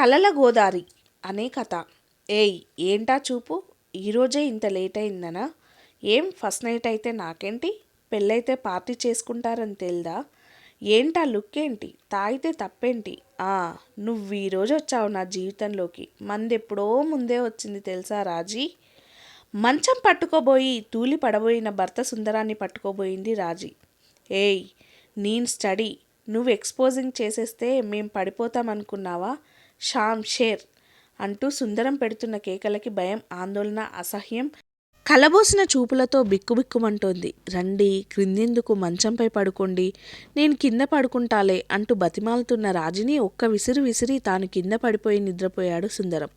కలల గోదారి అనే కథ. ఏయ్ ఏంటా చూపు? ఈరోజే ఇంత లేట్ అయిందనా ఏం ఫస్ట్ నైట్ అయితే నాకేంటి? పెళ్ళైతే పార్టీ చేసుకుంటారని తెల్దా? ఏంటా లుక్ ఏంటి తాగితే తప్పేంటి? ఆ నువ్వు ఈరోజు వచ్చావు నా జీవితంలోకి. మందెప్పుడో ముందే వచ్చింది తెలుసా రాజీ? మంచం పట్టుకోబోయి తూలి పడబోయిన భర్త సుందరాన్ని పట్టుకోబోయింది రాజీ. ఏయ్ నేను స్టడీ. నువ్వు ఎక్స్పోజింగ్ చేసేస్తే మేం పడిపోతామనుకున్నావా? షామ్ షేర్ అంటూ సుందరం పెడుతున్న కేకలకి భయం ఆందోళన అసహ్యం కలబోసిన చూపులతో బిక్కుబిక్కుమంటోంది. రండి క్రిందెందుకు మంచంపై పడుకోండి? నేను కింద పడుకుంటాలే అంటూ బతిమాలుతున్న రాజీని ఒక్క విసిరి విసిరి తాను కింద పడిపోయి నిద్రపోయాడు సుందరం.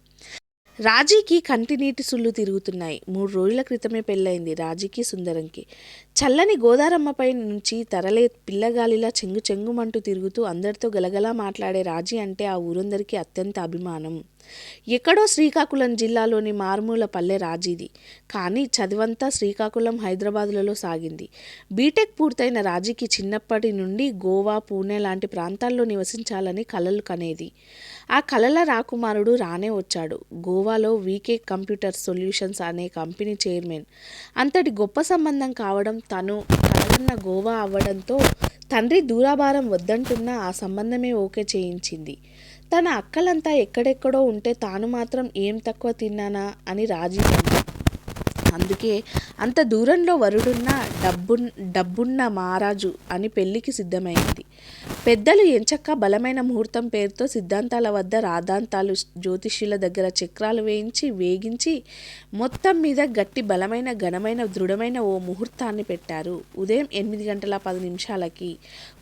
రాజీకి కంటినీటి సుళ్ళు తిరుగుతున్నాయి. మూడు రోజుల క్రితమే పెళ్ళైంది రాజీకి సుందరంకి. చల్లని గోదారమ్మపై నుంచి తరలే పిల్లగాలిలా చెంగు చెంగుమంటూ తిరుగుతూ అందరితో గలగలా మాట్లాడే రాజీ అంటే ఆ ఊరందరికీ అత్యంత అభిమానం. ఎక్కడో శ్రీకాకుళం జిల్లాలోని మారుమూల పల్లె రాజీది. కానీ చదివంతా శ్రీకాకుళం హైదరాబాదులలో సాగింది. బీటెక్ పూర్తయిన రాజీకి చిన్నప్పటి నుండి గోవా పూణే లాంటి ప్రాంతాల్లో నివసించాలని కలలు కనేది. ఆ కలల రాకుమారుడు రానే వచ్చాడు. గోవాలో వీకే కంప్యూటర్ సొల్యూషన్స్ అనే కంపెనీ చైర్మన్. అంతటి గొప్ప సంబంధం కావడం తను తనకున్న గోవా అవ్వడంతో తండ్రి దూరాభారం వద్దంటున్న ఆ సంబంధమే ఓకే చేయించింది. తన అక్కలంతా ఎక్కడెక్కడో ఉంటే తాను మాత్రం ఏం తక్కువ తిన్నానా అని రాజీ అందుకే అంత దూరంలో వరుడున్న డబ్బు డబ్బున్న మహారాజు అని పెళ్ళికి సిద్ధమైంది. పెద్దలు ఎంచక్క బలమైన ముహూర్తం పేరుతో సిద్ధాంతాల వద్ద రాధాంతాలు జ్యోతిష్యుల దగ్గర చక్రాలు వేయించి వేగించి మొత్తం మీద గట్టి బలమైన ఘనమైన దృఢమైన ఓ ముహూర్తాన్ని పెట్టారు. ఉదయం ఎనిమిది గంటల పది నిమిషాలకి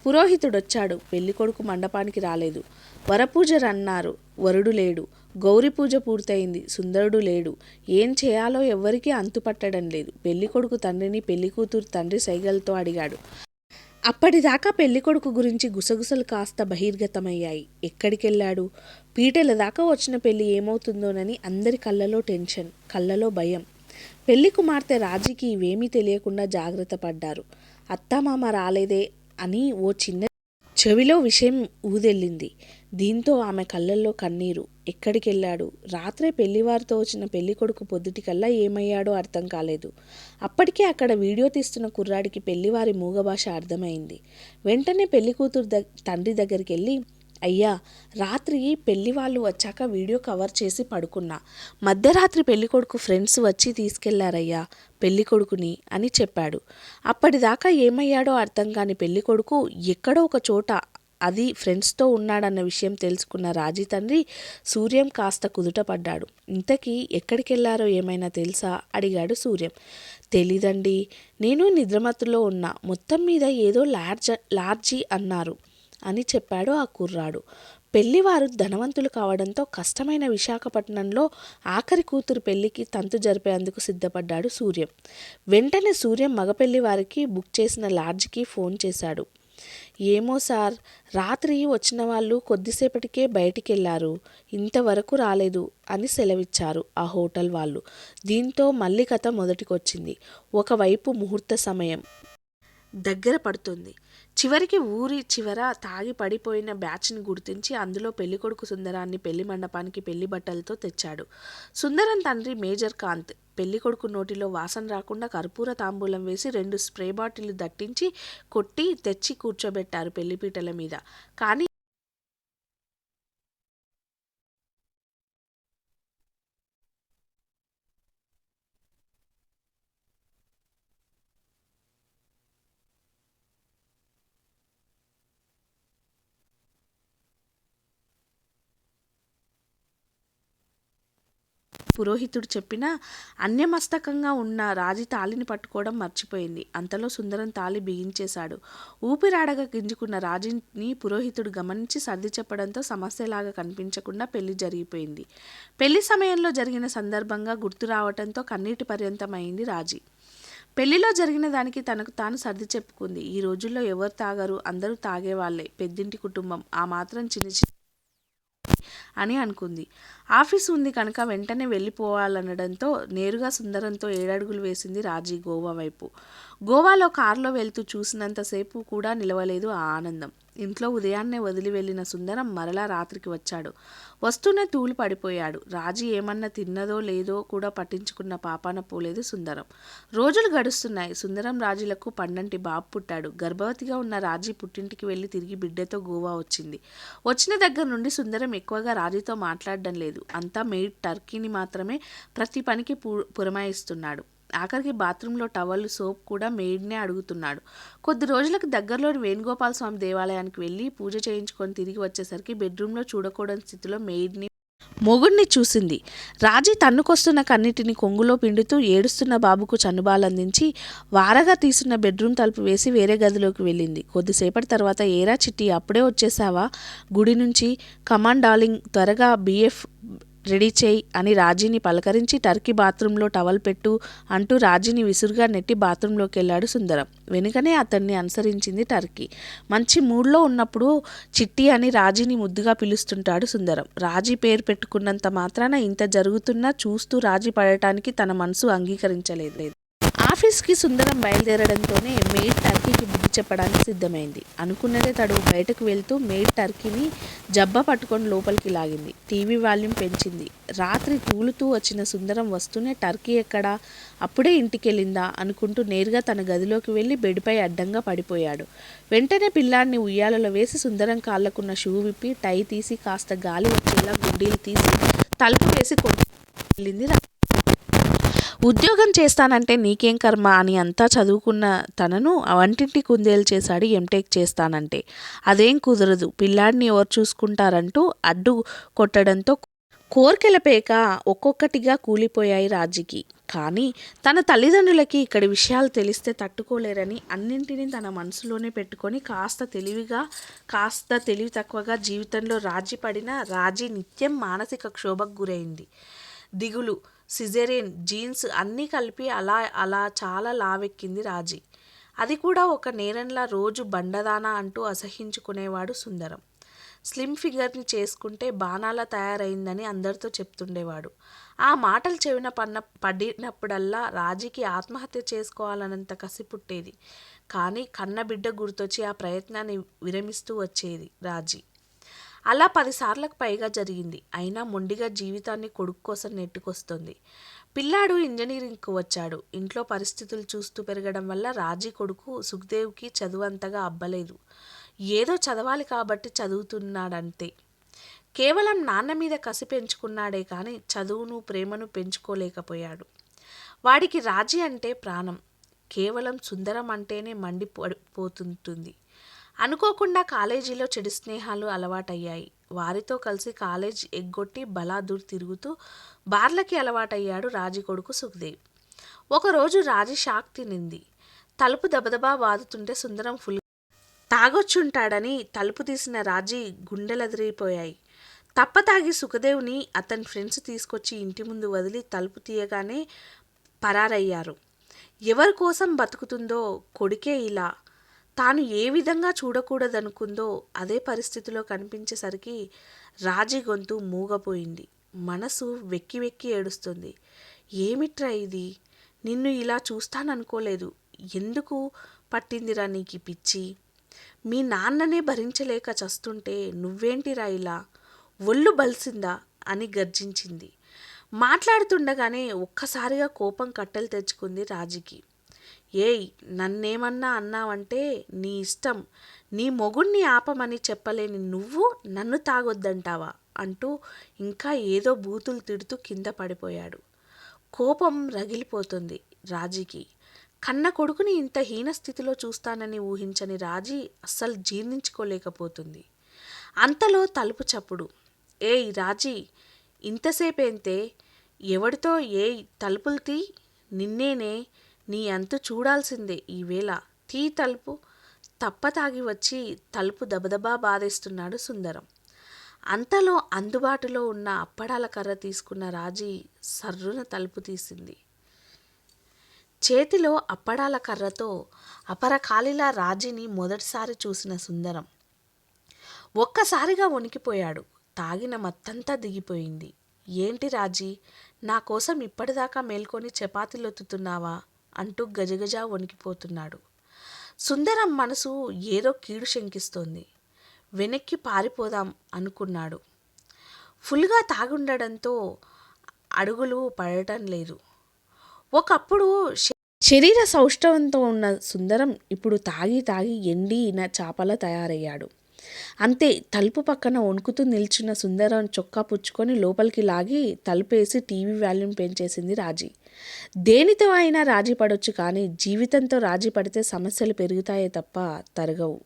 పురోహితుడొచ్చాడు. పెళ్ళి కొడుకు మండపానికి రాలేదు. వరపూజ రన్నారు. వరుడు లేడు. గౌరీ పూజ పూర్తయింది. సుందరుడు లేడు. ఏం చేయాలో ఎవ్వరికీ అంతుపట్టడం లేదు. పెళ్ళి కొడుకు తండ్రిని పెళ్ళి కూతురు తండ్రి సైగలతో అడిగాడు. అప్పటిదాకా పెళ్ళికొడుకు గురించి గుసగుసలు కాస్త బహిర్గతమయ్యాయి. ఎక్కడికెళ్ళాడు? పీటల దాకా వచ్చిన పెళ్ళి ఏమవుతుందోనని అందరి కళ్ళలో టెన్షన్ కళ్ళలో భయం. పెళ్ళి కుమార్తె రాజీకి ఇవేమీ తెలియకుండా జాగ్రత్త పడ్డారు. అత్తమామ రాలేదే అని ఓ చిన్న చెవిలో విషయం ఊదెళ్ళింది. దీంతో ఆమె కళ్ళల్లో కన్నీరు. ఎక్కడికెళ్ళాడు? రాత్రే పెళ్ళివారితో వచ్చిన పెళ్ళి కొడుకు పొద్దుటికల్లా ఏమయ్యాడో అర్థం కాలేదు. అప్పటికే అక్కడ వీడియో తీస్తున్న కుర్రాడికి పెళ్ళివారి మూగభాష అర్థమైంది. వెంటనే పెళ్ళి కూతురు తండ్రి దగ్గరికి వెళ్ళి అయ్యా రాత్రి పెళ్ళి వాళ్ళు వచ్చాక వీడియో కవర్ చేసి పడుకున్నా. మధ్యరాత్రి పెళ్ళికొడుకు ఫ్రెండ్స్ వచ్చి తీసుకెళ్ళారయ్యా పెళ్ళికొడుకుని అని చెప్పాడు. అప్పటిదాకా ఏమయ్యాడో అర్థం కాని పెళ్ళికొడుకు ఎక్కడో ఒక చోట అది ఫ్రెండ్స్తో ఉన్నాడన్న విషయం తెలుసుకున్న రాజీ తండ్రి సూర్యం కాస్త కుదుటపడ్డాడు ఇంతకీ ఎక్కడికెళ్ళారో ఏమైనా తెలుసా? అడిగాడు సూర్యం. తెలీదండి. నేను నిద్రమత్తులో ఉన్నా. మొత్తం మీద ఏదో లార్జ్ లార్జీ అన్నారు అని చెప్పాడు ఆ కుర్రాడు. పెళ్ళివారు ధనవంతులు కావడంతో కష్టమైన విశాఖపట్నంలో ఆఖరి కూతురు పెళ్ళికి తంతు జరిపేందుకు సిద్ధపడ్డాడు సూర్యం. వెంటనే సూర్యం మగపెళ్ళి వారికి బుక్ చేసిన లాడ్జ్కి ఫోన్ చేశాడు. ఏమో సార్ రాత్రి వచ్చిన వాళ్ళు కొద్దిసేపటికే బయటికెళ్ళారు. ఇంతవరకు రాలేదు అని సెలవిచ్చారు ఆ హోటల్ వాళ్ళు. దీంతో మళ్ళీ కథ మొదటికొచ్చింది. ఒకవైపు ముహూర్త సమయం. దగ్గర పడుతుంది. చివరికి ఊరి చివర తాగి పడిపోయిన బ్యాచ్ని గుర్తించి అందులో పెళ్ళికొడుకు సుందరాన్ని పెళ్ళి మండపానికి పెళ్ళి బట్టలతో తెచ్చాడు. సుందరం తండ్రి మేజర్ కాంత్. పెళ్ళికొడుకు నోటిలో వాసన రాకుండా కర్పూర తాంబూలం వేసి రెండు స్ప్రే బాటిల్ దట్టించి కొట్టి తెచ్చి కూర్చోబెట్టారు పెళ్ళిపీటల మీద. కానీ పురోహితుడు చెప్పినా అన్యమస్తకంగా ఉన్న రాజి తాళిని పట్టుకోవడం మర్చిపోయింది. అంతలో సుందరం తాళి బిగించేశాడు. ఊపిరాడగా గింజుకున్న రాజీని పురోహితుడు గమనించి సర్ది చెప్పడంతో సమస్యలాగా కనిపించకుండా పెళ్ళి జరిగిపోయింది. పెళ్ళి సమయంలో జరిగిన సందర్భంగా గుర్తు రావటంతో కన్నీటి పర్యంతమైంది రాజీ. పెళ్ళిలో జరిగిన దానికి తనకు తాను సర్ది చెప్పుకుంది. ఈ రోజుల్లో ఎవరు తాగరు? అందరూ తాగేవాళ్ళే. పెద్దింటి కుటుంబం. ఆ మాత్రం చిన్న చిన్న అని అనుకుంది. ఆఫీస్ ఉంది కనుక వెంటనే వెళ్ళిపోవాలనడంతో నేరుగా సుందరంతో ఏడడుగులు వేసింది రాజీ గోవా వైపు. గోవాలో కారులో వెళ్తూ చూసినంతసేపు కూడా నిలవలేదు ఆ ఆనందం. ఇంట్లో ఉదయాన్నే వదిలి వెళ్ళిన సుందరం మరలా రాత్రికి వచ్చాడు. వస్తూనే తూలు పడిపోయాడు. రాజీ ఏమన్నా తిన్నదో లేదో కూడా పట్టించుకున్న పాపాన పోలేదు సుందరం. రోజులు గడుస్తున్నాయి. సుందరం రాజీలకు పండంటి బాబు పుట్టాడు. గర్భవతిగా ఉన్న రాజీ పుట్టింటికి వెళ్ళి తిరిగి బిడ్డతో గోవా వచ్చింది. వచ్చిన దగ్గర నుండి సుందరం ఎక్కువగా రాజీతో మాట్లాడడం లేదు. అంతా మెయిడ్ టర్కీని మాత్రమే ప్రతి పనికి పు పురమాయిస్తున్నాడు. ఆఖరికి బాత్రూంలో టవల్ సోప్ కూడా మెయిడ్నే అడుగుతున్నాడు. కొద్ది రోజులకు దగ్గరలోని వేణుగోపాల స్వామి దేవాలయానికి వెళ్ళి పూజ చేయించుకొని తిరిగి వచ్చేసరికి బెడ్రూమ్లో చూడకూడని స్థితిలో మెయిడ్ని మొగుడిని చూసింది. రాజీ తన్నుకొస్తున్న కన్నిటిని కొంగులో పిండుతూ ఏడుస్తున్న బాబుకు చనుబాలందించి వారగా తీసున్న బెడ్రూమ్ తలుపు వేసి వేరే గదిలోకి వెళ్ళింది. కొద్దిసేపటి తర్వాత ఏరా చిట్టి అప్పుడే వచ్చేసావా? గుడి నుంచి కమాండ్ డార్లింగ్ త్వరగా బిఎఫ్ రెడీ చేయి అని రాజీని పలకరించి టర్కీ బాత్రూంలో టవల్ పెట్టు అంటూ రాజీని విసురుగా నెట్టి బాత్రూంలోకి వెళ్ళాడు సుందరం. వెనుకనే అతన్ని అనుసరించింది టర్కీ. మంచి మూడ్లో ఉన్నప్పుడు చిట్టి అని రాజీని ముద్దుగా పిలుస్తుంటాడు సుందరం. రాజీ పేరు పెట్టుకున్నంత మాత్రాన ఇంత జరుగుతున్నా చూస్తూ రాజీ పడటానికి తన మనసు అంగీకరించలేదు. ఆఫీస్కి సుందరం బయలుదేరడంతోనే మేడ్ టర్కీకి బుద్ధి చెప్పడానికి సిద్ధమైంది. అనుకున్నదే తడు బయటకు వెళ్తూ మేడ్ టర్కీని జబ్బ పట్టుకొని లోపలికి లాగింది. టీవీ వాల్యూమ్ పెంచింది. రాత్రి తూలుతూ వచ్చిన సుందరం వస్తూనే టర్కీ ఎక్కడా? అప్పుడే ఇంటికెళ్ళిందా? అనుకుంటూ నేరుగా తన గదిలోకి వెళ్ళి బెడ్పై అడ్డంగా పడిపోయాడు. వెంటనే పిల్లాడిని ఉయ్యాలలో వేసి సుందరం కాళ్ళకున్న షూ విప్పి టై తీసి కాస్త గాలి వచ్చేలా గుడ్డీలు తీసి తలుపు వేసి కొట్టింది వెళ్ళింది రా- ఉద్యోగం చేస్తానంటే నీకేం కర్మ అని అంతా చదువుకున్న తనను వంటింటి కుందేలు చేశాడు ఎంటెక్ చేస్తానంటే. అదేం కుదరదు. పిల్లాడిని ఎవరు చూసుకుంటారంటూ అడ్డు కొట్టడంతో కోర్కెల పేక ఒక్కొక్కటిగా కూలిపోయాయి రాజీకి. కానీ తన తల్లిదండ్రులకి ఇక్కడి విషయాలు తెలిస్తే తట్టుకోలేరని అన్నింటినీ తన మనసులోనే పెట్టుకొని కాస్త తెలివిగా కాస్త తెలివి తక్కువగా జీవితంలో రాజీ పడిన రాజీ నిత్యం మానసిక క్షోభకు గురైంది. దిగులు సిజేరియన్ జీన్స్ అన్నీ కలిపి అలా అలా చాలా లావెక్కింది రాజీ. అది కూడా ఒక నేరంలా రోజు బండదానా అంటూ అసహించుకునేవాడు సుందరం. స్లిమ్ ఫిగర్ని చేసుకుంటే బాణాల తయారైందని అందరితో చెప్తుండేవాడు. ఆ మాటలు చెవిన పన్న పడినప్పుడల్లా రాజీకి ఆత్మహత్య చేసుకోవాలన్నంత కసి పుట్టేది కానీ కన్న బిడ్డ గుర్తొచ్చి ఆ ప్రయత్నాన్ని విరమిస్తూ వచ్చేది రాజీ. అలా పదిసార్లకు పైగా జరిగింది. అయినా మొండిగా జీవితాన్ని కొడుకు కోసం నెట్టుకొస్తుంది. పిల్లాడు ఇంజనీరింగ్కు వచ్చాడు. ఇంట్లో పరిస్థితులు చూస్తూ పెరగడం వల్ల రాజీ కొడుకు సుఖ్దేవ్కి చదువు అంతగా అబ్బలేదు. ఏదో చదవాలి కాబట్టి చదువుతున్నాడంతే. కేవలం నాన్న మీద కసి పెంచుకున్నాడే కానీ చదువును ప్రేమను పెంచుకోలేకపోయాడు. వాడికి రాజీ అంటే ప్రాణం. కేవలం సుందరం అంటేనే మండిపోతుంటుంది అనుకోకుండా కాలేజీలో చెడు స్నేహాలు అలవాటయ్యాయి. వారితో కలిసి కాలేజ్ ఎగ్గొట్టి బలాదూర్ తిరుగుతూ బార్లకి అలవాటయ్యాడు రాజీ కొడుకు సుఖదేవ్. ఒకరోజు రాజీ షాక్ తినింది. తలుపు దబదబా వాదుతుంటే సుందరం ఫుల్ తాగొచ్చుంటాడని తలుపు తీసిన రాజీ గుండెలదిరిపోయాయి తప్ప తాగి సుఖదేవ్ని అతని ఫ్రెండ్స్ తీసుకొచ్చి ఇంటి ముందు వదిలి తలుపు తీయగానే పరారయ్యారు. ఎవరి కోసం బతుకుతుందో కొడుకే ఇలా తాను ఏ విధంగా చూడకూడదనుకుందో అదే పరిస్థితిలో కనిపించేసరికి రాజీ గొంతు మూగపోయింది. మనసు వెక్కి వెక్కి ఏడుస్తుంది. ఏమిట్రా ఇది? నిన్ను ఇలా చూస్తాననుకోలేదు. ఎందుకు పట్టిందిరా నీకు పిచ్చి? మీ నాన్ననే భరించలేక చస్తుంటే నువ్వేంటిరా ఇలా? ఒళ్ళు బలిసిందా? అని గర్జించింది. మాట్లాడుతుండగానే ఒక్కసారిగా కోపం కట్టెలు తెచ్చుకుంది రాజీకి. ఏయ్ నన్నేమన్నా అన్నావంటే నీ ఇష్టం నీ మొగుణ్ణి ఆపమని చెప్పలేని నువ్వు నన్ను తాగొద్దంటావా? అంటూ ఇంకా ఏదో బూతులు తిడుతూ కింద పడిపోయాడు. కోపం రగిలిపోతుంది రాజీకి. కన్న కొడుకుని ఇంత హీన స్థితిలో చూస్తానని ఊహించని రాజీ అస్సలు జీర్ణించుకోలేకపోతుంది. అంతలో తలుపు చప్పుడు. ఏయ్ రాజీ ఇంతసేపేంతే? ఎవడితో ఏయ్ తలుపులు తీ? నిన్నేనే నీ అంతు చూడాల్సిందే ఈవేళ. తీ తలుపు. తప్పతాగి వచ్చి తలుపు దబదబా బాధేస్తున్నాడు సుందరం. అంతలో అందుబాటులో ఉన్న అప్పడాల కర్ర తీసుకున్న రాజీ సర్రున తలుపు తీసింది. చేతిలో అప్పడాల కర్రతో అపరకాలిలా రాజీని మొదటిసారి చూసిన సుందరం ఒక్కసారిగా వణికిపోయాడు. తాగిన మత్తంతా దిగిపోయింది. ఏంటి రాజీ? నా కోసం ఇప్పటిదాకా మేల్కొని చపాతీలొత్తుతున్నావా? అంటూ గజగజ వణికిపోతున్నాడు. సుందరం మనసు ఏదో కీడు శంకిస్తోంది. వెనక్కి పారిపోదాం అనుకున్నాడు. ఫుల్గా తాగుండడంతో అడుగులు పడటం లేదు. ఒకప్పుడు శ- శరీర సౌష్ఠవంతో ఉన్న సుందరం ఇప్పుడు తాగి తాగి ఎండిన చాపల తయారయ్యాడు. అంతే తలుపు పక్కన వణుకుతూ నిల్చున్న సుందరం చొక్కా పుచ్చుకొని లోపలికి లాగి తలుపేసి టీవీ వాల్యూమ్ పెంచేసింది రాజీ. దేనితో అయినా రాజీ పడొచ్చు కానీ జీవితంతో రాజీ పడితే సమస్యలు పెరుగుతాయే తప్ప తరగవు.